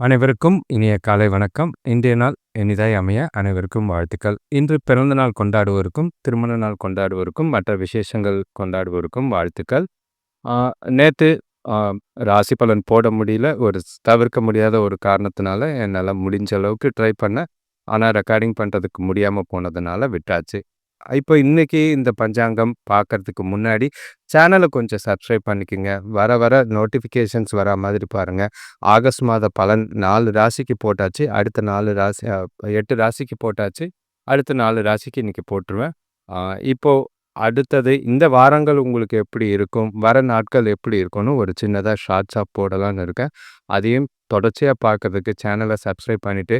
அனைவருக்கும் இனிய காலை வணக்கம். இன்றைய நாள் இனிதாய் அமைய அனைவருக்கும் வாழ்த்துக்கள். இன்று பிறந்த நாள் கொண்டாடுவோருக்கும் திருமண நாள் கொண்டாடுவோருக்கும் மற்ற விசேஷங்கள் கொண்டாடுவோருக்கும் வாழ்த்துக்கள். நேற்று ராசி பலன் போட முடியல ஒரு தவிர்க்க முடியாத ஒரு காரணத்தினால என்னால் முடிஞ்ச அளவுக்கு ட்ரை பண்ணேன் ஆனால் ரெக்கார்டிங் பண்ணுறதுக்கு முடியாமல் போனதுனால விட்டாச்சு. இப்போ இன்னைக்கு இந்த பஞ்சாங்கம் பார்க்கறதுக்கு முன்னாடி சேனலை கொஞ்சம் சப்ஸ்கிரைப் பண்ணிக்கோங்க. வர வர நோட்டிஃபிகேஷன்ஸ் வர மாதிரி பாருங்கள் ஆகஸ்ட் மாத பலன் நாலு ராசிக்கு போட்டாச்சு. அடுத்த நாலு ராசி எட்டு ராசிக்கு போட்டாச்சு. அடுத்த நாலு ராசிக்கு இன்றைக்கி போட்டுருவேன். இப்போது அடுத்தது இந்த வாரங்கள் உங்களுக்கு எப்படி இருக்கும்? வர நாட்கள் எப்படி இருக்கும்னு ஒரு சின்னதாக ஷார்ட்ஸாக போடலான்னு இருக்கேன். அதையும் தொடர்ச்சியாக பார்க்கறதுக்கு சேனலை சப்ஸ்கிரைப் பண்ணிவிட்டு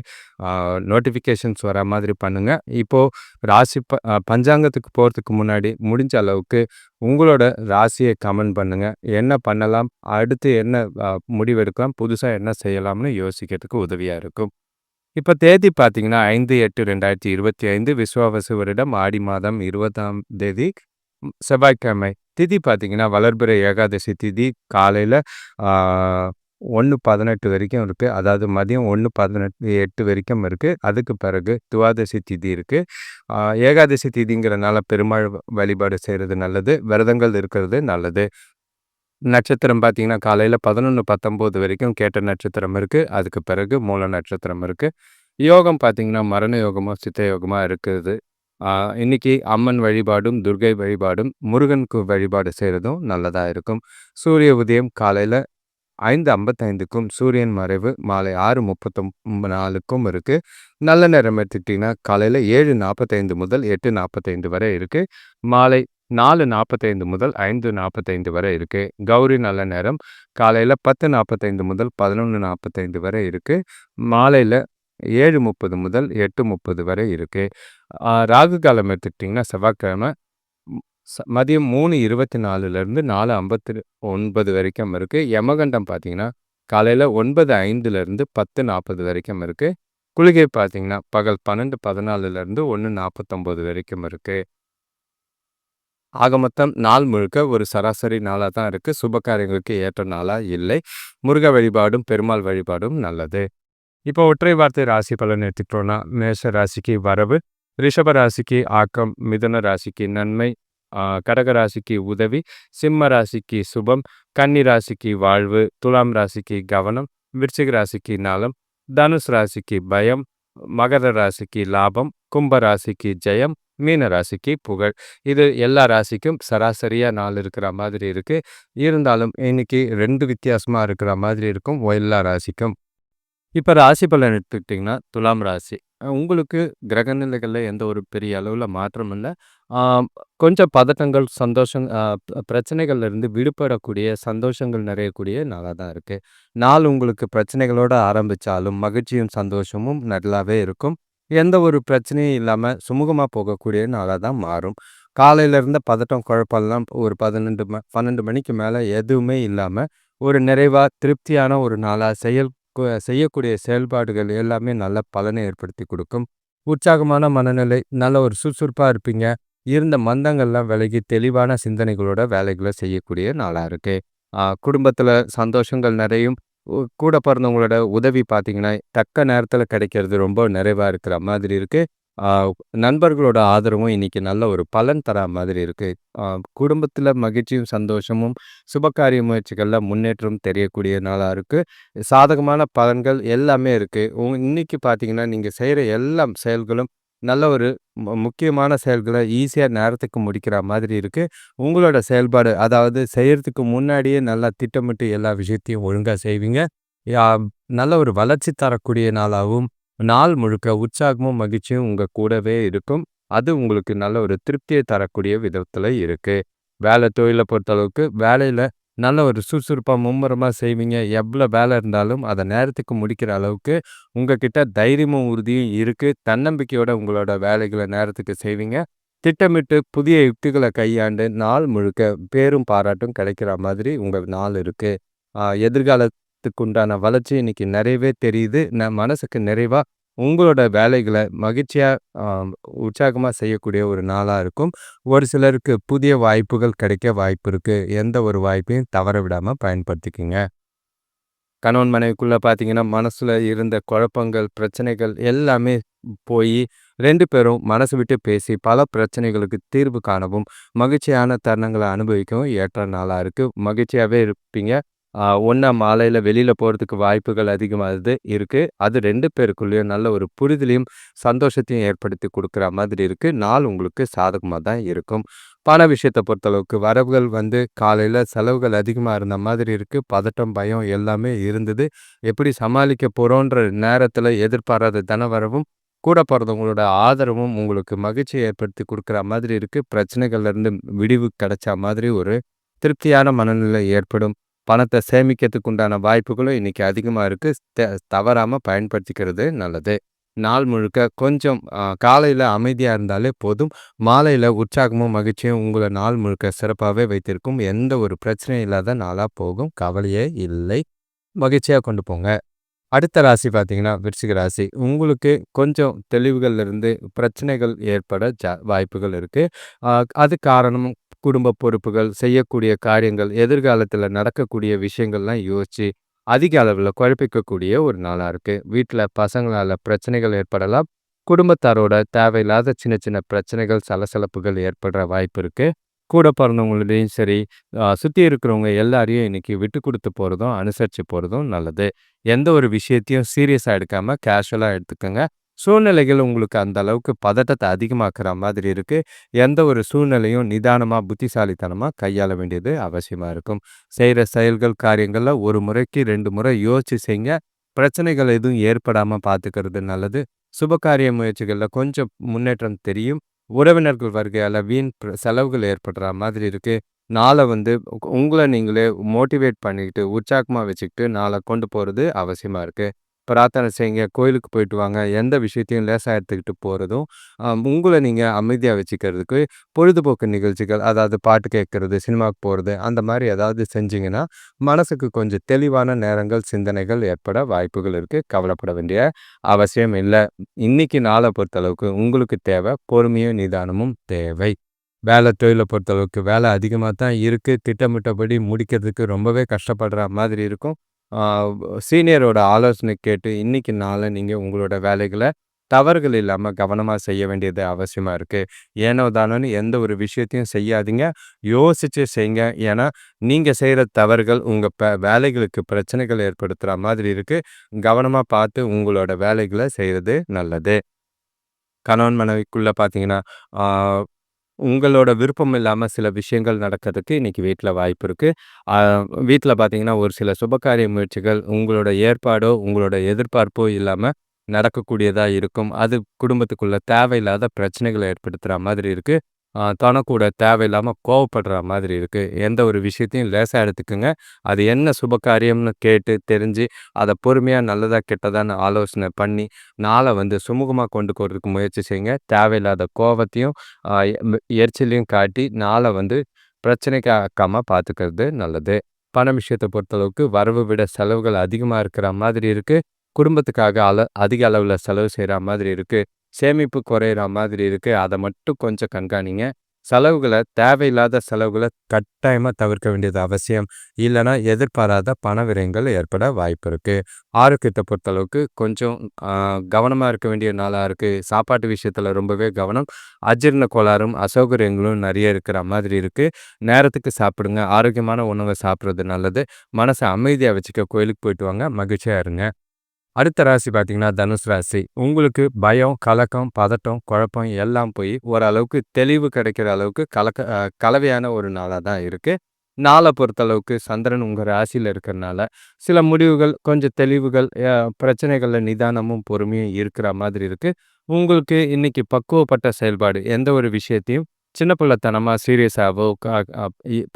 நோட்டிஃபிகேஷன்ஸ் வர மாதிரி பண்ணுங்கள் இப்போது ராசி ப பஞ்சாங்கத்துக்கு போகிறதுக்கு முன்னாடி முடிஞ்ச அளவுக்கு உங்களோட ராசியை கமெண்ட் பண்ணுங்கள் என்ன பண்ணலாம்? அடுத்து என்ன முடிவெடுக்கலாம்? புதுசாக என்ன செய்யலாம்னு யோசிக்கிறதுக்கு உதவியாக இருக்கும். இப்போ தேதி பார்த்தீங்கன்னா ஐந்து எட்டு ரெண்டாயிரத்தி இருபத்தி ஐந்து விஸ்வாவசு வருடம் ஆடி மாதம் இருபதாம் தேதி செவ்வாய்க்கிழமை. திதி பார்த்தீங்கன்னா வளர்பிறை ஏகாதசி திதி காலையில் ஒன்று பதினெட்டு வரைக்கும் இருக்குது அதாவது மதியம் ஒன்று பதினெட்டு எட்டு வரைக்கும் இருக்குது அதுக்கு பிறகு துவாதசி திதி இருக்குது ஏகாதசி திதிங்கிறனால பெருமாள் வழிபாடு செய்கிறது நல்லது. விரதங்கள் இருக்கிறது நல்லது. நட்சத்திரம் பார்த்தீங்கன்னா காலையில் பதினொன்று பத்தொம்போது வரைக்கும் கேட்ட நட்சத்திரம் இருக்குது அதுக்கு பிறகு மூல நட்சத்திரம் இருக்குது யோகம் பார்த்தீங்கன்னா மரண யோகமோ சித்த யோகமாக இருக்குது. இன்னைக்கு அம்மன் வழிபாடும் துர்கை வழிபாடும் முருகனுக்கு வழிபாடு செய்கிறதும் நல்லதாக இருக்கும். சூரிய உதயம் காலையில் ஐந்து ஐம்பத்தைந்துக்கும் சூரியன் மறைவு மாலை ஆறு முப்பத்தொம் நாலுக்கும் இருக்குது நல்ல நேரம் எடுத்துக்கிட்டிங்கன்னா காலையில் ஏழு நாற்பத்தைந்து முதல் எட்டு நாற்பத்தைந்து வரை இருக்குது மாலை நாலு நாற்பத்தைந்து முதல் ஐந்து நாற்பத்தைந்து வரை இருக்குது கௌரி நல்ல நேரம். காலையில் பத்து நாற்பத்தைந்து முதல் பதினொன்று நாற்பத்தைந்து வரை இருக்குது மாலையில் ஏழு முப்பது முதல் எட்டு முப்பது வரை இருக்குது ராகு காலம் எடுத்துக்கிட்டிங்கன்னா செவ்வாய்க்கிழமை மதியம் மூணு இருபத்தி நாலுலேருந்து நாலு ஐம்பத்தி ஒன்பது வரைக்கும் இருக்குது யமகண்டம் பார்த்தீங்கன்னா காலையில் ஒன்பது ஐந்துலேருந்து பத்து நாற்பது வரைக்கும் இருக்குது குளிகை பார்த்தீங்கன்னா பகல் பன்னெண்டு பதினாலுலேருந்து ஒன்று நாற்பத்தொம்போது வரைக்கும் இருக்குது ஆக மொத்தம் நாள் முழுக்க ஒரு சராசரி நாளாக தான் இருக்குது சுபகாரியங்களுக்கு ஏற்ற நாளாக இல்லை. முருக வழிபாடும் பெருமாள் வழிபாடும் நல்லது. இப்போ ஒற்றை வார்த்தை ராசி பலன் எடுத்துக்கிட்டோன்னா மேஷ ராசிக்கு வரவு ரிஷப ராசிக்கு ஆக்கம் மிதுன ராசிக்கு நன்மை கடக ராசிக்கு உதவி சிம்ம ராசிக்கு சுபம் கன்னி ராசிக்கு வாழ்வு துலாம் ராசிக்கு கவனம் விருச்சிக ராசிக்கு நலம் தனுஷ் ராசிக்கு பயம் மகர ராசிக்கு லாபம் கும்ப ராசிக்கு ஜெயம் மீன ராசிக்கு புகழ். இது எல்லா ராசிக்கும் சராசரியாக நாள் இருக்கிற மாதிரி இருக்குது இருந்தாலும் இன்னைக்கு ரெண்டு வித்தியாசமாக இருக்கிற மாதிரி இருக்கும் எல்லா ராசிக்கும். இப்போ ராசி பலன் எடுத்துக்கிட்டிங்கன்னா துலாம் ராசி. உங்களுக்கு கிரகநிலைகளில் எந்த ஒரு பெரிய அளவில் மாற்றம் இல்லை. கொஞ்சம் பதட்டங்கள் சந்தோஷம் பிரச்சனைகள்லேருந்து விடுபடக்கூடிய சந்தோஷங்கள் நிறையக்கூடிய நாளாக தான் இருக்குது நாள் உங்களுக்கு பிரச்சனைகளோடு ஆரம்பித்தாலும் மகிழ்ச்சியும் சந்தோஷமும் நல்லாவே இருக்கும். எந்த ஒரு பிரச்சனையும் இல்லாமல் சுமூகமாக போகக்கூடிய நாளாக தான் மாறும். காலையில் இருந்த பதட்டம் குழப்பம்லாம் ஒரு பதினெண்டு ம பன்னெண்டு மணிக்கு மேலே எதுவுமே இல்லாமல் ஒரு நிறைவாக திருப்தியான ஒரு நாளாக செயல் செய்யக்கூடிய செயல்பாடுகள் எல்லாமே நல்ல பலனை ஏற்படுத்தி கொடுக்கும். உற்சாகமான மனநிலை நல்ல ஒரு சுறுசுறுப்பாக இருப்பீங்க. இருந்த மந்தங்கள்லாம் விலகி தெளிவான சிந்தனைகளோட வேலைகளை செய்யக்கூடிய நாளாக இருக்குது குடும்பத்தில் சந்தோஷங்கள் நிறையும். கூட பிறந்தவங்களோட உதவி பார்த்தீங்கன்னா, தக்க நேரத்தில் கிடைக்கிறது ரொம்ப நிறைவாக இருக்கிற மாதிரி இருக்குது நண்பர்களோட ஆதரவும் இன்னைக்கு நல்ல ஒரு பலன் தர மாதிரி இருக்குது குடும்பத்தில் மகிழ்ச்சியும், சந்தோஷமும், சுபகாரிய முயற்சிகளில் முன்னேற்றம் தெரியக்கூடிய நாளாக இருக்குது சாதகமான பலன்கள் எல்லாமே இருக்குது உங் இன்னைக்கு பார்த்தீங்கன்னா, நீங்கள் செய்கிற எல்லா செயல்களும் நல்ல ஒரு முக்கியமான செயல்களை ஈஸியாக நேரத்துக்கு முடிக்கிற மாதிரி இருக்குது உங்களோட செயல்பாடு அதாவது செய்கிறதுக்கு முன்னாடியே நல்லா திட்டமிட்டு எல்லா விஷயத்தையும் ஒழுங்காக செய்வீங்க. நல்ல ஒரு வளர்ச்சி தரக்கூடிய நாளாகவும் நாள் முழுக்க உற்சாகமும் மகிழ்ச்சியும் உங்கள் கூடவே இருக்கும். அது உங்களுக்கு நல்ல ஒரு திருப்தியை தரக்கூடிய விதத்தில் இருக்குது வேலை தொழிலை பொறுத்தளவுக்கு வேலையில் நல்ல ஒரு சுறுசுறுப்பாக மும்முரமாக செய்வீங்க. எவ்வளோ வேலை இருந்தாலும் அதை நேரத்துக்கு முடிக்கிற அளவுக்கு உங்ககிட்ட தைரியமும் உறுதியும் இருக்குது தன்னம்பிக்கையோட உங்களோட வேலைகளை நேரத்துக்கு செய்வீங்க. திட்டமிட்டு புதிய யுக்திகளை கையாண்டு நாள் முழுக்க பேரும் பாராட்டும் கிடைக்கிற மாதிரி உங்கள் நாள் இருக்குது எதிர்காலத்துக்கு உண்டான வளர்ச்சி இன்னைக்கு நிறையவே தெரியுது. நான் மனசுக்கு நிறைவாக உங்களோட வேலைகளை மகிழ்ச்சியாக உற்சாகமாக செய்யக்கூடிய ஒரு நாளாக இருக்கும். ஒரு சிலருக்கு புதிய வாய்ப்புகள் கிடைக்க வாய்ப்பு இருக்குது எந்த ஒரு வாய்ப்பையும் தவற விடாமல் பயன்படுத்திக்கோங்க. கணவன் மனைவிக்குள்ளே பார்த்தீங்கன்னா, மனசில் இருந்த குழப்பங்கள், பிரச்சனைகள் எல்லாமே போய் ரெண்டு பேரும் மனசு விட்டு பேசி பல பிரச்சனைகளுக்கு தீர்வு காணவும், மகிழ்ச்சியான தருணங்களை அனுபவிக்கவும் ஏற்ற நாளாக இருக்குது மகிழ்ச்சியாவே இருப்பீங்க. ஒன்றா மாலையில் வெளியில் போகிறதுக்கு வாய்ப்புகள் அதிகமாகுது இருக்குது அது ரெண்டு பேருக்குள்ளேயும் நல்ல ஒரு புரிதலையும், சந்தோஷத்தையும் ஏற்படுத்தி கொடுக்குற மாதிரி இருக்குது நாள் உங்களுக்கு சாதகமாக தான் இருக்கும். பண விஷயத்தை பொறுத்தளவுக்கு வரவுகள் வந்து காலையில் செலவுகள் அதிகமாக இருந்த மாதிரி இருக்குது பதட்டம், பயம் எல்லாமே இருந்தது. எப்படி சமாளிக்க போகிறோன்ற நேரத்தில் எதிர்பாராத தனவரவும், கூட பிறந்தவங்களோட ஆதரவும் உங்களுக்கு மகிழ்ச்சியை ஏற்படுத்தி கொடுக்குற மாதிரி இருக்குது பிரச்சனைகள்லேருந்து விடிவு கிடைச்ச மாதிரி ஒரு திருப்தியான மனநிலை ஏற்படும். பணத்தை சேமிக்கிறதுக்கு உண்டான வாய்ப்புகளும் இன்றைக்கி அதிகமாக இருக்குது த பயன்படுத்திக்கிறது நல்லது. நாள் முழுக்க கொஞ்சம் காலையில் அமைதியாக இருந்தாலே போதும். மாலையில் உற்சாகமும், மகிழ்ச்சியும் உங்களை நாள் முழுக்க சிறப்பாகவே வைத்திருக்கும். எந்த ஒரு பிரச்சனையும் இல்லாத நாளாக போகும். கவலையே இல்லை. மகிழ்ச்சியாக கொண்டு போங்க. அடுத்த ராசி பார்த்தீங்கன்னா, விருச்சிக ராசி. உங்களுக்கு கொஞ்சம் தெளிவுகள்ல இருந்து பிரச்சனைகள் ஏற்பட ஜ வாய்ப்புகள் இருக்குது அது காரணம் குடும்ப பொறுப்புகள், செய்யக்கூடிய காரியங்கள், எதிர்காலத்தில் நடக்கக்கூடிய விஷயங்கள்லாம் யோசிச்சு, அதிக அளவில் குழப்பிக்கக்கூடிய ஒரு நாளா இருக்கு. வீட்ல பசங்களால பிரச்சனைகள் ஏற்படலாம். குடும்பத்தாரோட தேவையில்லாத சின்ன சின்ன பிரச்சனைகள், சலசலப்புகள் ஏற்படுற வாய்ப்பு இருக்கு. கூட பிறந்தவங்களையும் சரி, சுற்றி சுத்தி இருக்கிறவங்க எல்லாரையும் இன்னைக்கு விட்டு கொடுத்து போறதும், அனுசரிச்சு போறதும் நல்லது. எந்த ஒரு விஷயத்தையும் சீரியஸா எடுக்காம கேஷுவலா எடுத்துக்கோங்க சூழ்நிலைகள் உங்களுக்கு அந்த அளவுக்கு பதட்டத்தை அதிகமாக்குற மாதிரி இருக்கு. எந்த ஒரு சூழ்நிலையும் நிதானமா, புத்திசாலித்தனமா கையாள வேண்டியது அவசியமா இருக்கும். செய்கிற செயல்கள், காரியங்கள்ல ஒரு முறைக்கு ரெண்டு முறை யோசிச்சு செய்ங்க. பிரச்சனைகள் எதுவும் ஏற்படாம பார்த்துக்கிறது நல்லது. சுபகாரிய முயற்சிகள்ல கொஞ்சம் முன்னேற்றம் தெரியும். உறவினர்கள் வருகையால வீண் செலவுகள் ஏற்படுற மாதிரி இருக்கு. நாளை வந்து உங்களை நீங்களே மோட்டிவேட் பண்ணிக்கிட்டு, உற்சாகமாக வச்சுக்கிட்டு நாளை கொண்டு போகிறது அவசியமாக இருக்குது பிரார்த்தனை செய்யுங்க. கோயிலுக்கு போயிட்டு வாங்க. எந்த விஷயத்தையும் லேசாக எடுத்துக்கிட்டு போகிறதும் உங்களை நீங்கள் அமைதியாக வச்சுக்கிறதுக்கு பொழுதுபோக்கு நிகழ்ச்சிகள், அதாவது பாட்டு கேட்கறது, சினிமாவுக்கு போகிறது அந்த மாதிரி ஏதாவது செஞ்சிங்கன்னா மனசுக்கு கொஞ்சம் தெளிவான நேரங்கள், சிந்தனைகள் ஏற்பட வாய்ப்புகள் இருக்குது கவலைப்பட வேண்டிய அவசியம் இல்லை இன்றைக்கி நாளை பொறுத்தளவுக்கு உங்களுக்கு தேவை பொறுமையும், நிதானமும் தேவை. வேலை தொழிலை பொறுத்தளவுக்கு வேலை அதிகமாக தான் இருக்குது திட்டமிட்டபடி முடிக்கிறதுக்கு ரொம்பவே கஷ்டப்படுற மாதிரி இருக்கும். சீனியரோட ஆலோசனை கேட்டு இன்னைக்கு நாளை நீங்கள் உங்களோட வேலைகளை தவறுகள் இல்லாமல் கவனமாக செய்ய வேண்டியது அவசியமாக இருக்குது ஏனோ தானோன்னு எந்த ஒரு விஷயத்தையும் செய்யாதீங்க. யோசித்து செய்யுங்க. ஏன்னா, நீங்கள் செய்கிற தவறுகள் உங்கள் ப வேலைகளுக்கு பிரச்சனைகள் ஏற்படுத்துகிற மாதிரி இருக்குது கவனமாக பார்த்து உங்களோட வேலைகளை செய்கிறது நல்லது. கணவன் மனைவிக்குள்ளே பார்த்தீங்கன்னா, உங்களோட விருப்பம் இல்லாமல் சில விஷயங்கள் நடக்கிறதுக்கு இன்னைக்கு வீட்டில் வாய்ப்பு இருக்குது வீட்டில் பார்த்தீங்கன்னா, ஒரு சில சுபகாரிய முயற்சிகள் உங்களோட ஏற்பாடோ, உங்களோட எதிர்பார்ப்போ இல்லாமல் நடக்கக்கூடியதாக இருக்கும். அது குடும்பத்துக்குள்ளே தேவையில்லாத பிரச்சனைகளை ஏற்படுத்துற மாதிரி இருக்கு. தனக்கூட தேவையில்லாமல் கோவப்படுற மாதிரி இருக்குது எந்த ஒரு விஷயத்தையும் லேசாக எடுத்துக்கோங்க அது என்ன சுபகாரியம்னு கேட்டு தெரிஞ்சு, அதை பொறுமையாக நல்லதாக கெட்டதான்னு ஆலோசனை பண்ணி, நாளை வந்து சுமூகமாக கொண்டு போகிறதுக்கு முயற்சி செய்யுங்க. தேவையில்லாத கோவத்தையும், எரிச்சலையும் காட்டி நாளை வந்து பிரச்சனைக்கு ஆக்காம பார்த்துக்கிறது நல்லது. பண விஷயத்தை பொறுத்தளவுக்கு வரவு விட செலவுகள் அதிகமாக இருக்கிற மாதிரி இருக்குது குடும்பத்துக்காக அள அதிக அளவில் செலவு செய்கிற மாதிரி இருக்குது சேமிப்பு குறையிற மாதிரி இருக்கு. அதை மட்டும் கொஞ்சம் கண்காணிங்க. செலவுகளை தேவையில்லாத செலவுகளை கட்டாயமா தவிர்க்க வேண்டியது அவசியம். இல்லைனா எதிர்பாராத பண விரயங்கள் ஏற்பட வாய்ப்பு இருக்கு. ஆரோக்கியத்தை பொறுத்தளவுக்கு கொஞ்சம் கவனமாக கவனமா இருக்க வேண்டிய நாளா இருக்கு. சாப்பாட்டு விஷயத்துல ரொம்பவே கவனம். அஜீரண கோளாறும், அசௌகரியங்களும் நிறைய இருக்கிற மாதிரி இருக்கு. நேரத்துக்கு சாப்பிடுங்க. ஆரோக்கியமான உணவை சாப்பிட்றது நல்லது. மனசை அமைதியா வச்சுக்க கோயிலுக்கு போயிட்டு வாங்க. மகிழ்ச்சியா இருங்க. அடுத்த ராசி பார்த்தீங்கன்னா, தனுசு ராசி. உங்களுக்கு பயம், கலக்கம், பதட்டம், குழப்பம் எல்லாம் போய் ஓரளவுக்கு தெளிவு கிடைக்கிற அளவுக்கு கலக்க கலவையான ஒரு நாளாக தான் இருக்குது நாளை பொறுத்தளவுக்கு சந்திரன் உங்கள் ராசியில் இருக்கிறனால, சில முடிவுகள், கொஞ்சம் தெளிவுகள், பிரச்சனைகளில் நிதானமும், பொறுமையும் இருக்கிற மாதிரி இருக்குது உங்களுக்கு இன்னைக்கு பக்குவப்பட்ட செயல்பாடு, எந்த ஒரு விஷயத்தையும் சின்ன பிள்ளைத்தனமாக சீரியஸாகவோ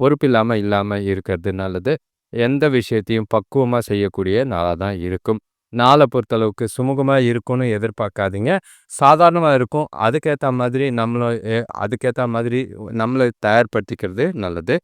பொறுப்பு இல்லாமல் இல்லாமல் இருக்கிறது நல்லது. எந்த விஷயத்தையும் பக்குவமாக செய்யக்கூடிய நாளாக தான் இருக்கும். நாளை பொறுத்தளவுக்கு சுமூகமாக இருக்கும்னு எதிர்பார்க்காதீங்க. சாதாரணமாக இருக்கும். அதுக்கேற்ற மாதிரி நம்மள அதுக்கேற்ற மாதிரி நம்மளை தயார்படுத்திக்கிறது நல்லது.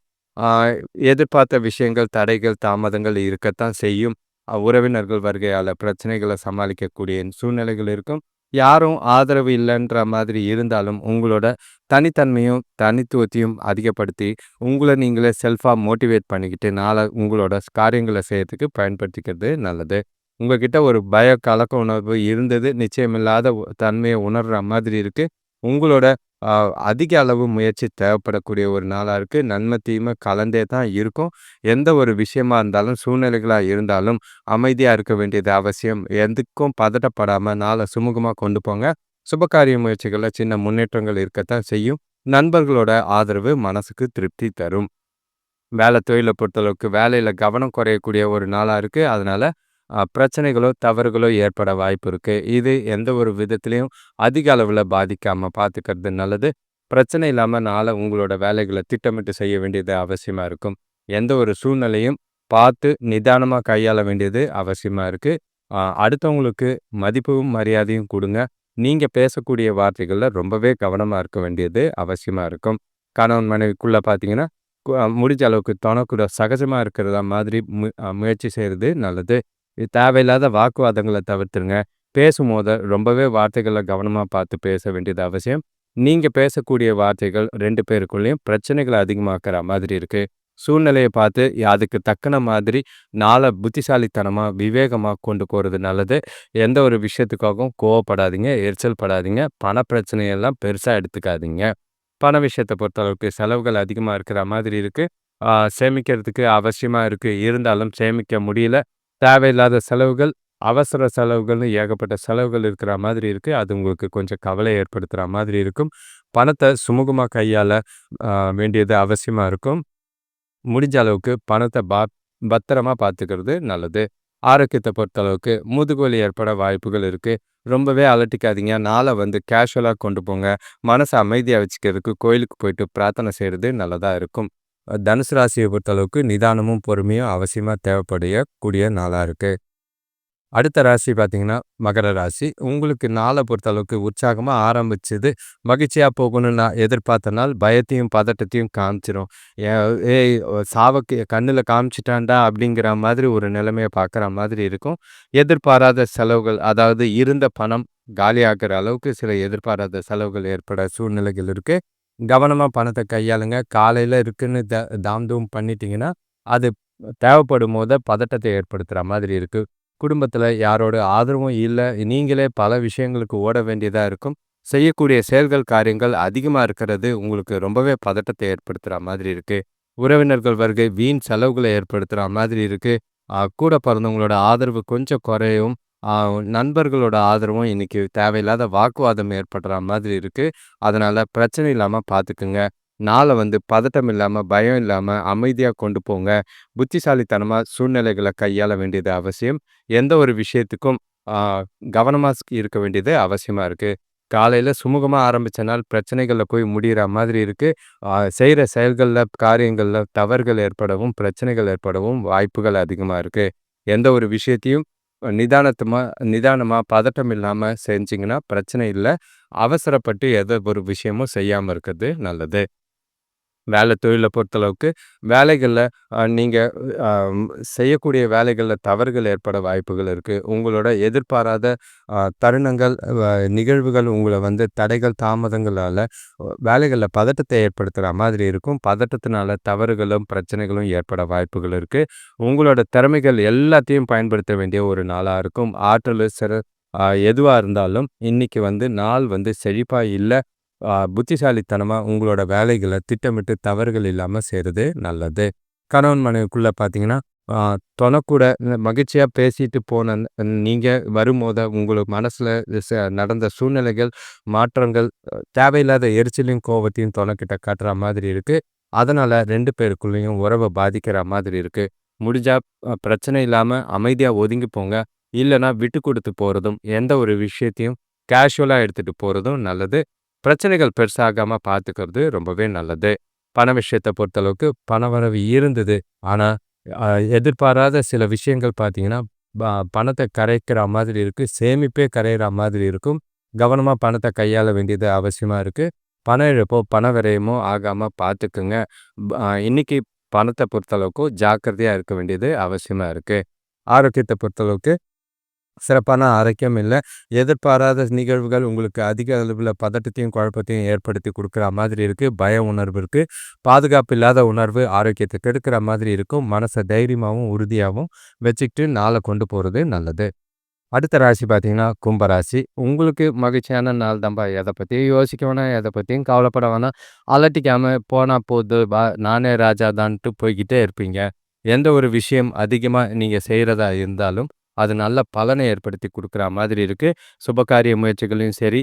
எதிர்பார்த்த விஷயங்கள், தடைகள், தாமதங்கள் இருக்கத்தான் செய்யும். உறவினர்கள் வருகையால் பிரச்சனைகளை சமாளிக்கக்கூடிய சூழ்நிலைகள் இருக்கும். யாரும் ஆதரவு இல்லைன்ற மாதிரி இருந்தாலும் உங்களோட தனித்தன்மையும் தனித்துவத்தையும் அதிகப்படுத்தி உங்களை நீங்களே செல்ஃபாக மோட்டிவேட் பண்ணிக்கிட்டு நாளை உங்களோட காரியங்களை செய்யறதுக்கு பயன்படுத்திக்கிறது நல்லது உங்ககிட்ட ஒரு பய கலக்க உணர்வு இருந்தது. நிச்சயமில்லாத தன்மையை உணர்ற மாதிரி இருக்குது உங்களோட அதிக அளவு முயற்சி தேவைப்படக்கூடிய ஒரு நாளாக இருக்குது நன்மை தீமை கலந்தே தான் இருக்கும். எந்த ஒரு விஷயமா இருந்தாலும் சூழ்நிலைகளாக இருந்தாலும் அமைதியாக இருக்க வேண்டியது அவசியம். எதுக்கும் பதட்டப்படாமல் நாளை சுமூகமாக கொண்டு போங்க. சுபகாரிய முயற்சிகளில் சின்ன முன்னேற்றங்கள் இருக்கத்தான் செய்யும். நண்பர்களோட ஆதரவு மனசுக்கு திருப்தி தரும். வேலை தொழிலை பொறுத்தளவுக்கு வேலையில் கவனம் குறையக்கூடிய ஒரு நாளாக இருக்குது அதனால் பிரச்சனைகளோ தவறுகளோ ஏற்பட வாய்ப்பு இருக்குது இது எந்த ஒரு விதத்துலேயும் அதிக அளவில் பாதிக்காமல் பார்த்துக்கிறது நல்லது. பிரச்சனை இல்லாமல் நாளை உங்களோட வேலைகளை திட்டமிட்டு செய்ய வேண்டியது அவசியமாக இருக்கும். எந்த ஒரு சூழ்நிலையும் பார்த்து நிதானமாக கையாள வேண்டியது அவசியமாக இருக்குது அடுத்தவங்களுக்கு மதிப்பும் மரியாதையும் கொடுங்க. நீங்கள் பேசக்கூடிய வார்த்தைகளில் ரொம்பவே கவனமாக இருக்க வேண்டியது அவசியமாக இருக்கும். கணவன் மனைவிக்குள்ளே பார்த்தீங்கன்னா முடிஞ்ச அளவுக்கு தொணக்கூட சகஜமாக இருக்கிறதா மாதிரி மு முயற்சி செய்கிறது நல்லது. தேவையில்லாத வாக்குவாதங்களை தவிர்த்துருங்க. பேசும்போது ரொம்பவே வார்த்தைகளை கவனமாக பார்த்து பேச வேண்டியது அவசியம். நீங்கள் பேசக்கூடிய வார்த்தைகள் ரெண்டு பேருக்குள்ளேயும் பிரச்சனைகளை அதிகமாக்குற மாதிரி இருக்குது சூழ்நிலையை பார்த்து அதுக்கு தக்கன மாதிரி நாளை புத்திசாலித்தனமாக விவேகமாக கொண்டு போகிறது நல்லது. எந்த ஒரு விஷயத்துக்காகவும் கோவப்படாதீங்க எரிச்சல் படாதீங்க. பண பிரச்சனையெல்லாம் பெருசாக எடுத்துக்காதீங்க. பண விஷயத்தை பொறுத்தளவுக்கு செலவுகள் அதிகமாக இருக்கிற மாதிரி இருக்குது சேமிக்கிறதுக்கு அவசியமாக இருக்குது இருந்தாலும் சேமிக்க முடியல. தேவையில்லாத செலவுகள் அவசர செலவுகள்னு ஏகப்பட்ட செலவுகள் இருக்கிற மாதிரி இருக்குது அது உங்களுக்கு கொஞ்சம் கவலை ஏற்படுத்துகிற மாதிரி இருக்கும். பணத்தை சுமூகமாக கையாள வேண்டியது அவசியமாக இருக்கும். முடிஞ்ச அளவுக்கு பணத்தை பா பத்திரமா பார்த்துக்கிறது நல்லது. ஆரோக்கியத்தை பொறுத்தளவுக்கு முதுகுவலி ஏற்பட வாய்ப்புகள் இருக்குது ரொம்பவே அலட்டிக்காதீங்க. நாளை வந்து கேஷுவலாக கொண்டு போங்க. மனசை அமைதியாக வச்சுக்கிறதுக்கு கோயிலுக்கு போயிட்டு பிரார்த்தனை செய்கிறது நல்லதாக இருக்கும். தனுசு ராசியை பொறுத்தளவுக்கு நிதானமும் பொறுமையும் அவசியமாக தேவைப்படைய கூடிய நாளாக இருக்குது அடுத்த ராசி பார்த்தீங்கன்னா மகர ராசி. உங்களுக்கு நாளை பொறுத்தளவுக்கு உற்சாகமாக ஆரம்பிச்சது மகிழ்ச்சியாக போகணும்னு நான் எதிர்பார்த்த நாள் பயத்தையும் பதட்டத்தையும் காமிச்சிரும். ஏய் சாவக்கு கண்ணில் காமிச்சிட்டான்டா அப்படிங்கிற மாதிரி ஒரு நிலைமையை பார்க்குற மாதிரி இருக்கும். எதிர்பாராத செலவுகள் அதாவது இருந்த பணம் காலியாகிற அளவுக்கு சில எதிர்பாராத செலவுகள் ஏற்பட சூழ்நிலைகள் இருக்குது கவனமாக பணத்தை கையாளுங்க. காலையில் இருக்குன்னு த தாம் பண்ணிட்டீங்கன்னா அது தேவைப்படும் போது பதட்டத்தை ஏற்படுத்துகிற மாதிரி இருக்குது குடும்பத்தில் யாரோட ஆதரவும் இல்லை. நீங்களே பல விஷயங்களுக்கு ஓட வேண்டியதாக இருக்கும். செய்யக்கூடிய செயல்கள் காரியங்கள் அதிகமாக இருக்கிறது உங்களுக்கு ரொம்பவே பதட்டத்தை ஏற்படுத்துகிற மாதிரி இருக்குது உறவினர்கள் வருகை வீண் செலவுகளை ஏற்படுத்துகிற மாதிரி இருக்குது கூட பிறந்தவங்களோட ஆதரவு கொஞ்சம் குறையும். நண்பர்களோட ஆதரவும் இன்னைக்கு தேவையில்லாத வாக்குவாதம் ஏற்படுற மாதிரி இருக்குது அதனால் பிரச்சனை இல்லாமல் பார்த்துக்குங்க நாளை வந்து பதட்டம் இல்லாமல் பயம் இல்லாமல் அமைதியாக கொண்டு போங்க. புத்திசாலித்தனமாக சூழ்நிலைகளை கையாள வேண்டியது அவசியம். எந்த ஒரு விஷயத்துக்கும் கவனமாக இருக்க வேண்டியது அவசியமாக இருக்குது காலையில் சுமூகமாக ஆரம்பித்த நாள் பிரச்சனைகளில் போய் முடிகிற மாதிரி இருக்குது செய்கிற செயல்களில் காரியங்களில் தவறுகள் ஏற்படவும் பிரச்சனைகள் ஏற்படவும் வாய்ப்புகள் அதிகமாக இருக்குது எந்த ஒரு விஷயத்தையும் நிதானத்துமாக நிதானமாக பதட்டம் இல்லாமல் செஞ்சிங்கன்னா பிரச்சனை இல்லை. அவசரப்பட்டு எதை ஒரு விஷயமும் செய்யாமல் இருக்கிறது நல்லது. வேலை தொழிலை பொறுத்தளவுக்கு வேலைகளில் நீங்கள் செய்யக்கூடிய வேலைகளில் தவறுகள் ஏற்பட வாய்ப்புகள் இருக்குது உங்களோட எதிர்பாராத தருணங்கள் நிகழ்வுகள் உங்களை வந்து தடைகள் தாமதங்களால் வேலைகளில் பதட்டத்தை ஏற்படுத்துகிற மாதிரி இருக்கும். பதட்டத்தினால தவறுகளும் பிரச்சனைகளும் ஏற்பட வாய்ப்புகள் இருக்குது உங்களோட திறமைகள் எல்லாத்தையும் பயன்படுத்த வேண்டிய ஒரு நாளாக இருக்கும். ஆற்றல் சிற எதுவாக இருந்தாலும் இன்றைக்கி வந்து நாள் வந்து செழிப்பாக இல்லை புத்திசாலித்தனமாக உங்களோட வேலைகளை திட்டமிட்டு தவறுகள் இல்லாமல் செய்கிறது நல்லது. கணவன் மனைவிக்குள்ளே பார்த்தீங்கன்னா தொனக்கூட மகிழ்ச்சியாக பேசிட்டு போன நீங்கள் வரும்போத உங்களுக்கு மனசில் நடந்த சூழ்நிலைகள் மாற்றங்கள் தேவையில்லாத எரிச்சலையும் கோபத்தையும் தொனக்கிட்ட காட்டுற மாதிரி இருக்குது அதனால் ரெண்டு பேருக்குள்ளேயும் உறவை பாதிக்கிற மாதிரி இருக்குது முடிஞ்சால் பிரச்சனை இல்லாமல் அமைதியாக ஒதுங்கி போங்க. இல்லைன்னா விட்டு கொடுத்து போகிறதும் எந்த ஒரு விஷயத்தையும் கேஷுவலாக எடுத்துகிட்டு போகிறதும் நல்லது. பிரச்சனைகள் பெருசாகாமல் பார்த்துக்கிறது ரொம்பவே நல்லது. பண விஷயத்தை பொறுத்தளவுக்கு பணவரவு இருந்தது. ஆனால் எதிர்பாராத சில விஷயங்கள் பார்த்தீங்கன்னா பணத்தை கரைக்கிற மாதிரி இருக்குது சேமிப்பே கரையிற மாதிரி இருக்கும். கவனமாக பணத்தை கையாள வேண்டியது அவசியமாக இருக்குது பண இழப்போ பண விரயமோ ஆகாமல் பார்த்துக்குங்க இன்னைக்கு பணத்தை பொறுத்தளவுக்கு ஜாக்கிரதையாக இருக்க வேண்டியது அவசியமாக இருக்குது ஆரோக்கியத்தை பொறுத்தளவுக்கு சிறப்பான ஆரோக்கியம் இல்லை எதிர்பாராத நிகழ்வுகள் உங்களுக்கு அதிக அளவில் பதட்டத்தையும், குழப்பத்தையும் ஏற்படுத்தி கொடுக்குற மாதிரி இருக்குது பய உணர்வு இருக்குது பாதுகாப்பு இல்லாத உணர்வு ஆரோக்கியத்தை கெடுக்கிற மாதிரி இருக்கும். மனசை தைரியமாகவும் உறுதியாகவும் வச்சுக்கிட்டு நாளை கொண்டு போகிறது நல்லது. அடுத்த ராசி பார்த்தீங்கன்னா, கும்பராசி உங்களுக்கு மகிழ்ச்சியான நாள் தான்பா. எதை பற்றியும் யோசிக்க வேணாம். எதை பற்றியும் கவலைப்பட வேணாம். அலட்டிக்காமல் போனால் போது வா நானே ராஜா தான்ட்டு போய்க்கிட்டே இருப்பீங்க. எந்த ஒரு விஷயம் அதிகமாக நீங்கள் செய்கிறதா இருந்தாலும், அது நல்ல பலனை ஏற்படுத்தி கொடுக்குற மாதிரி இருக்குது சுபகாரிய முயற்சிகளையும் சரி,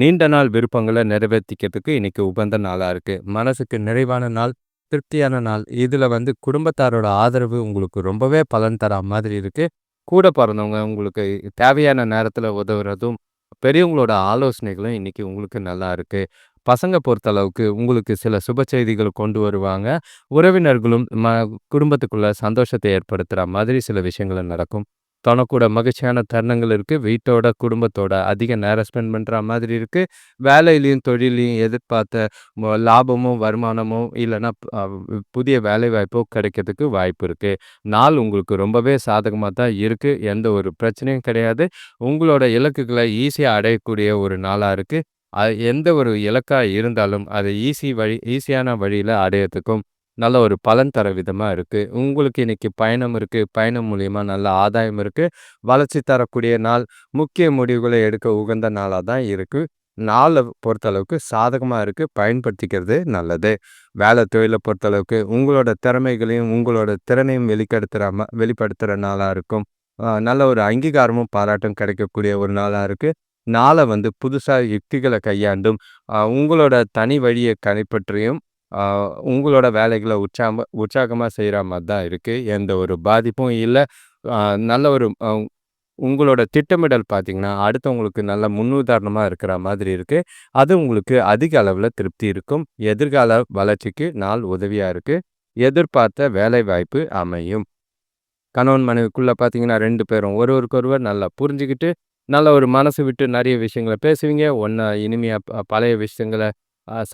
நீண்ட நாள் விருப்பங்களை நிறைவேற்றிக்கிறதுக்கு இன்னைக்கு உகந்த நாளாக இருக்குது மனசுக்கு நிறைவான நாள், திருப்தியான நாள். இதில் வந்து குடும்பத்தாரோட ஆதரவு உங்களுக்கு ரொம்பவே பலன் தரா மாதிரி இருக்குது கூட பிறந்தவங்க உங்களுக்கு தேவையான நேரத்தில் உதவுறதும், பெரியவங்களோட ஆலோசனைகளும் இன்றைக்கி உங்களுக்கு நல்லா இருக்குது பசங்க பொறுத்தளவுக்கு உங்களுக்கு சில சுப செய்திகள் கொண்டு வருவாங்க. உறவினர்களும் ம குடும்பத்துக்குள்ள சந்தோஷத்தை ஏற்படுத்துகிற மாதிரி சில விஷயங்கள் நடக்கும். தனக்கூட மகிழ்ச்சியான தருணங்கள் இருக்குது வீட்டோட, குடும்பத்தோட அதிக நேரம் ஸ்பெண்ட் பண்ணுற மாதிரி இருக்குது வேலையிலையும் தொழிலையும் எதிர்பார்த்த லாபமும், வருமானமும் இல்லைன்னா புதிய புதிய வேலைவாய்ப்போ கிடைக்கிறதுக்கு வாய்ப்பு இருக்குது நாள் உங்களுக்கு ரொம்பவே சாதகமாக தான் இருக்குது எந்த ஒரு பிரச்சனையும் கிடையாது. உங்களோட இலக்குகளை ஈஸியாக அடையக்கூடிய ஒரு நாளாக இருக்குது எந்த ஒரு இலக்காக இருந்தாலும், அதை ஈஸி வழி ஈஸியான வழியில் அடையறதுக்கும் நல்ல ஒரு பலன் தர விதமாக இருக்குது உங்களுக்கு இன்றைக்கி பயணம் இருக்குது பயணம் மூலியமா நல்ல ஆதாயம் இருக்குது வளர்ச்சி தரக்கூடிய நாள். முக்கிய முடிவுகளை எடுக்க உகந்த நாளாக தான் இருக்குது நாளை பொறுத்தளவுக்கு சாதகமாக இருக்குது பயன்படுத்திக்கிறது நல்லது. வேலை தொழிலை பொறுத்தளவுக்கு உங்களோட திறமைகளையும், உங்களோட திறனையும் வெளிப்படுத்துகிற ம நாளாக இருக்கும். நல்ல ஒரு அங்கீகாரமும், பாராட்டும் கிடைக்கக்கூடிய ஒரு நாளாக இருக்குது நாளை வந்து புதுசாக யுக்திகளை கையாண்டும், உங்களோட தனி வழியை கைப்பற்றியும், உங்களோட வேலைகளை உற்சாக உற்சாகமாக செய்கிற மாதிரி தான் இருக்குது எந்த ஒரு பாதிப்பும் இல்லை நல்ல ஒரு உங்களோட திட்டமிடல் பார்த்தீங்கன்னா, அடுத்தவங்களுக்கு நல்ல முன்னுதாரணமாக இருக்கிற மாதிரி இருக்குது அது உங்களுக்கு அதிக அளவில் திருப்தி இருக்கும். எதிர்கால வளர்ச்சிக்கு நாள் உதவியாக இருக்குது எதிர்பார்த்த வேலைவாய்ப்பு அமையும். கணவன் மனைவிக்குள்ளே பார்த்தீங்கன்னா, ரெண்டு பேரும் ஒரு ஒருக்கொருவர் நல்லா புரிஞ்சுக்கிட்டு நல்ல ஒரு மனசு விட்டு நிறைய விஷயங்கள பேசுவீங்க. ஒன்றா இனிமையாக பழைய விஷயங்களை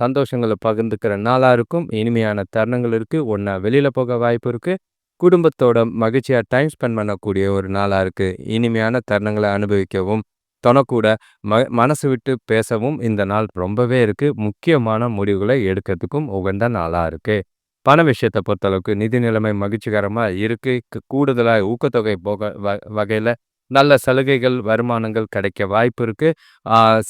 சந்தோஷங்களை பகிர்ந்துக்கிற நாளா இருக்கும். இனிமையான தருணங்கள் இருக்கு. ஒன்றா வெளியில போக வாய்ப்பு இருக்கு. குடும்பத்தோட மகிழ்ச்சியா டைம் ஸ்பெண்ட் பண்ணக்கூடிய ஒரு நாளா இருக்கு. இனிமையான தருணங்களை அனுபவிக்கவும், தொனக்கூட ம மனசு விட்டு பேசவும் இந்த நாள் ரொம்பவே இருக்கு. முக்கியமான முடிவுகளை எடுக்கிறதுக்கும் உகந்த நாளா இருக்கு. பண விஷயத்த பொறுத்தளவுக்கு நிதி நிலைமை மகிழ்ச்சிகரமா இருக்கு. கூடுதலாக கூடுதலா ஊக்கத்தொகை போக வ வகையில நல்ல சலுகைகள், வருமானங்கள் கிடைக்க வாய்ப்பு இருக்கு.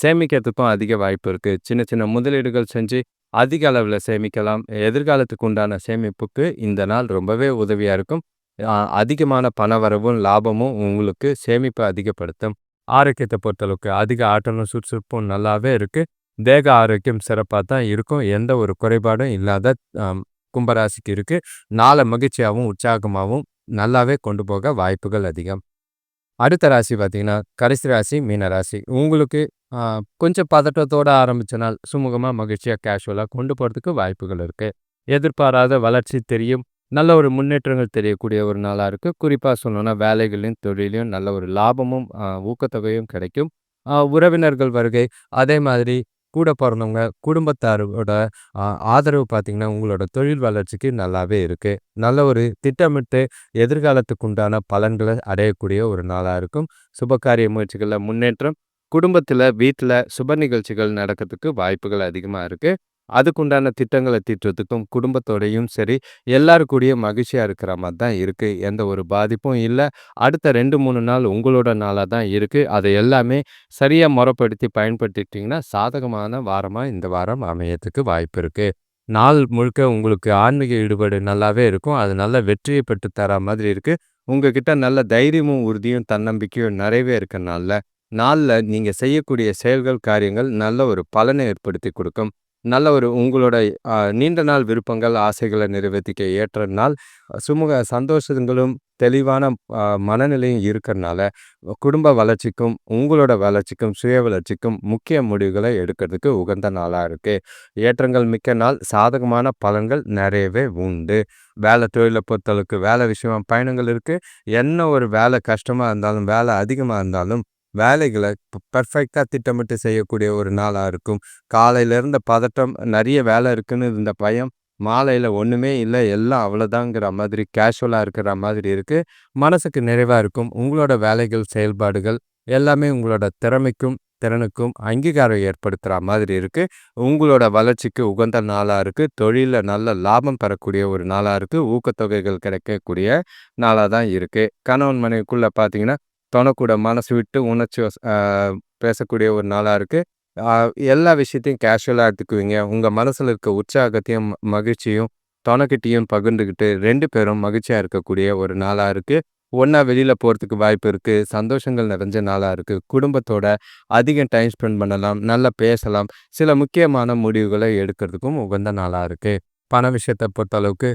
சேமிக்கிறதுக்கும் அதிக வாய்ப்பு இருக்கு. சின்ன சின்ன முதலீடுகள் செஞ்சு அதிக அளவுல சேமிக்கலாம். எதிர்காலத்துக்கு உண்டான சேமிப்புக்கு இந்த நாள் ரொம்பவே உதவியா இருக்கும். அதிகமான அதிகமான பணவரவும், லாபமும் உங்களுக்கு சேமிப்பை அதிகப்படுத்தும். ஆரோக்கியத்தை பொறுத்தளவுக்கு அதிக ஆற்றலும், சுறுசுறுப்பும் நல்லாவே இருக்கு. தேக ஆரோக்கியம் சிறப்பா தான் இருக்கும். எந்த ஒரு குறைபாடும் இல்லாத கும்பராசிக்கு இருக்கு. நாளை மகிழ்ச்சியாவும், உற்சாகமாவும் நல்லாவே கொண்டு போக வாய்ப்புகள் அதிகம். அடுத்த ராசி பார்த்தீங்கன்னா, கடைசி ராசி மீன ராசி. உங்களுக்கு கொஞ்சம் பதட்டத்தோட ஆரம்பித்த நாள், சுமூகமாக மகிழ்ச்சியாக கேஷுவலாக கொண்டு போறதுக்கு வாய்ப்புகள் இருக்கு. எதிர்பாராத வளர்ச்சி தெரியும். நல்ல ஒரு முன்னேற்றங்கள் தெரியக்கூடிய ஒரு நாளாக இருக்கு. குறிப்பாக சொல்லணும்னா, வேலைகளையும் தொழிலையும் நல்ல ஒரு லாபமும், ஊக்கத்தொகையும் கிடைக்கும். உறவினர்கள் வருகை, அதே மாதிரி கூட பிறந்தவங்க குடும்பத்தாரோட ஆதரவு பார்த்தீங்கன்னா, உங்களோட தொழில் வளர்ச்சிக்கு நல்லாவே இருக்கு. நல்ல ஒரு திட்டமிட்டு எதிர்காலத்துக்கு உண்டான பலன்களை அடையக்கூடிய ஒரு நாளாக இருக்கும். சுபகாரிய முயற்சிகளில் முன்னேற்றம். குடும்பத்தில் வீட்டில் சுப நிகழ்ச்சிகள் நடக்கிறதுக்கு வாய்ப்புகள் அதிகமாக இருக்குது அதுக்குண்டான திட்டங்களை தீட்டுறதுக்கும், குடும்பத்தோடையும் சரி, எல்லார் கூடயும் மகிழ்ச்சியாக இருக்கிற மாதிரி தான் இருக்குது எந்த ஒரு பாதிப்பும் இல்லை அடுத்த 2, 3 நாள் உங்களோட நாளாக தான் இருக்குது அதை எல்லாமே சரியா முறைப்படுத்தி பயன்படுத்திட்டிங்கன்னா சாதகமான வாரமாக இந்த வாரம் அமையறதுக்கு வாய்ப்பு இருக்கு. நாள் முழுக்க உங்களுக்கு ஆன்மீக ஈடுபாடு நல்லாவே இருக்கும். அது நல்ல வெற்றியை பெற்று தரா மாதிரி இருக்கு. உங்ககிட்ட நல்ல தைரியமும், உறுதியும், தன்னம்பிக்கையும் நிறையவே இருக்கனால, நாளில் நீங்கள் செய்யக்கூடிய செயல்கள், காரியங்கள் நல்ல ஒரு பலனை ஏற்படுத்தி கொடுக்கும் நல்ல ஒரு உங்களோட நீண்ட நாள் விருப்பங்கள், ஆசைகளை நிறைவேற்றிக்க ஏற்ற நாள். சுமூக சந்தோஷங்களும், தெளிவான மனநிலையும் இருக்கறனால, குடும்ப வளர்ச்சிக்கும், உங்களோட வளர்ச்சிக்கும், சுய வளர்ச்சிக்கும் முக்கிய முடிவுகளை எடுக்கிறதுக்கு உகந்த நாளாக இருக்குது ஏற்றங்கள் மிக்க நாள். சாதகமான பலன்கள் நிறையவே உண்டு. வேலை தொழில பொறுத்தளவுக்கு வேலை விஷயமா பயணங்கள் இருக்குது என்ன ஒரு வேலை கஷ்டமாக இருந்தாலும், வேலை அதிகமாக இருந்தாலும், வேலைகளை ப திட்டமிட்டு செய்யக்கூடிய ஒரு நாளாக இருக்கும். காலையில இருந்த பதட்டம், நிறைய வேலை இருக்குன்னு இருந்த பயம், மாலையில் ஒன்றுமே இல்லை எல்லாம் அவ்வளோதாங்கிற மாதிரி கேஷுவலாக இருக்கிற மாதிரி இருக்குது மனசுக்கு நிறைவாக இருக்கும். உங்களோட வேலைகள், செயல்பாடுகள் எல்லாமே உங்களோட திறமைக்கும், திறனுக்கும் அங்கீகாரம் ஏற்படுத்துகிற மாதிரி இருக்குது உங்களோட வளர்ச்சிக்கு உகந்த நாளாக இருக்குது தொழிலில் நல்ல லாபம் பெறக்கூடிய ஒரு நாளாக இருக்குது ஊக்கத்தொகைகள் கிடைக்கக்கூடிய நாளாக தான் இருக்குது கணவன் மனைவிக்குள்ளே பார்த்தீங்கன்னா, தொணக்கூட மனசு விட்டு உணர்ச்சி பேசக்கூடிய ஒரு நாளாக இருக்குது எல்லா விஷயத்தையும் கேஷுவலாக எடுத்துக்குவீங்க. உங்கள் மனசில் இருக்க உற்சாகத்தையும், மகிழ்ச்சியும் தொணக்கிட்டையும் பகிர்ந்துக்கிட்டு ரெண்டு பேரும் மகிழ்ச்சியாக இருக்கக்கூடிய ஒரு நாளாக இருக்குது ஒன்றா வெளியில் போகிறதுக்கு வாய்ப்பு இருக்குது சந்தோஷங்கள் நிறைஞ்ச நாளாக இருக்குது குடும்பத்தோட அதிகம் டைம் ஸ்பெண்ட் பண்ணலாம். நல்லா பேசலாம். சில முக்கியமான முடிவுகளை எடுக்கிறதுக்கும் உகந்த நாளாக இருக்குது பண விஷயத்தை பொறுத்தளவுக்கு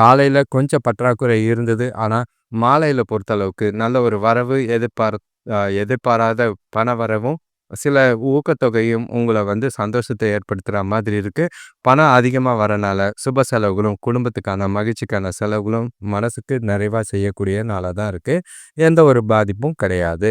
காலையில் கொஞ்சம் பற்றாக்குறை இருந்தது. ஆனால் மாலையில் பொறுத்தளவுக்கு நல்ல ஒரு வரவு எதிர்பார் எதிர்பாராத பண வரவும், சில ஊக்கத்தொகையும் உங்களை வந்து சந்தோஷத்தை ஏற்படுத்துகிற மாதிரி இருக்குது பணம் அதிகமாக வரனால சுப செலவுகளும், குடும்பத்துக்கான மகிழ்ச்சிக்கான செலவுகளும் மனசுக்கு நிறைவாக செய்யக்கூடிய நாளாக தான் இருக்குது எந்த ஒரு பாதிப்பும் கிடையாது.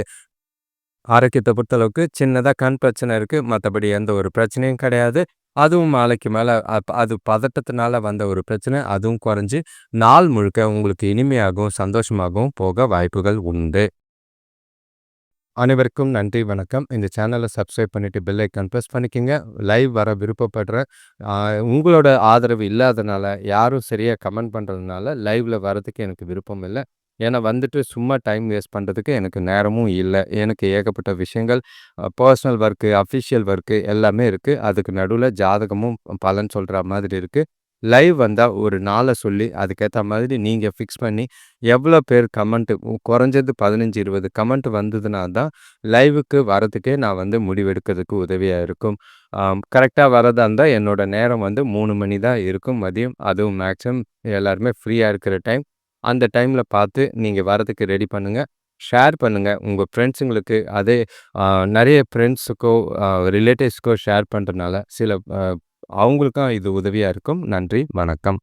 ஆரோக்கியத்தை பொறுத்தளவுக்கு சின்னதாக கண் பிரச்சனை இருக்குது மற்றபடி எந்த ஒரு பிரச்சனையும் கிடையாது. அதுவும் நாளைக்கு மேலே அது பதட்டத்தினால வந்த ஒரு பிரச்சனை. அதுவும் குறைஞ்சி நாள் முழுக்க உங்களுக்கு இனிமையாகவும், சந்தோஷமாகவும் போக வாய்ப்புகள் உண்டு. அனைவருக்கும் நன்றி, வணக்கம். இந்த சேனலை சப்ஸ்கிரைப் பண்ணிவிட்டு பெல் ஐகான் பிரஸ் பண்ணிக்கங்க. லைவ் வர விருப்பப்படுறேன். உங்களோட ஆதரவு இல்லாதனால, யாரும் சரியாக கமெண்ட் பண்ணுறதுனால லைவில் வரதுக்கு எனக்கு விருப்பம் இல்லை ஏன்னா வந்துட்டு சும்மா டைம் வேஸ்ட் பண்ணுறதுக்கு எனக்கு நேரமும் இல்லை எனக்கு ஏகப்பட்ட விஷயங்கள் பர்சனல் ஒர்க்கு, அஃபிஷியல் ஒர்க்கு எல்லாமே இருக்குது அதுக்கு நடுவில் ஜாதகமும் பலன் சொல்கிற மாதிரி இருக்குது லைவ் வந்தால் ஒரு நாளை சொல்லி, அதுக்கேற்ற மாதிரி நீங்கள் ஃபிக்ஸ் பண்ணி, எவ்வளோ பேர் கமெண்ட்டு குறைஞ்சது 15, 20 கமெண்ட் வந்ததுனா தான் லைவுக்கு வரதுக்கே நான் வந்து முடிவெடுக்கிறதுக்கு உதவியாக இருக்கும். கரெக்டாக வரதா இருந்தால் என்னோடய நேரம் வந்து மூணு மணி தான் இருக்கும் மதியம். அதுவும் மேக்ஸிமம் எல்லாருமே ஃப்ரீயாக இருக்கிற டைம். அந்த டைமில் பார்த்து நீங்கள் வரதுக்கு ரெடி பண்ணுங்கள் ஷேர் பண்ணுங்கள் உங்கள் ஃப்ரெண்ட்ஸுங்களுக்கு அதே நிறைய ஃப்ரெண்ட்ஸுக்கோ, ரிலேட்டிவ்ஸ்க்கோ ஷேர் பண்ணுறதுனால சில அவங்களுக்கும் இது உதவியாக இருக்கும். நன்றி, வணக்கம்.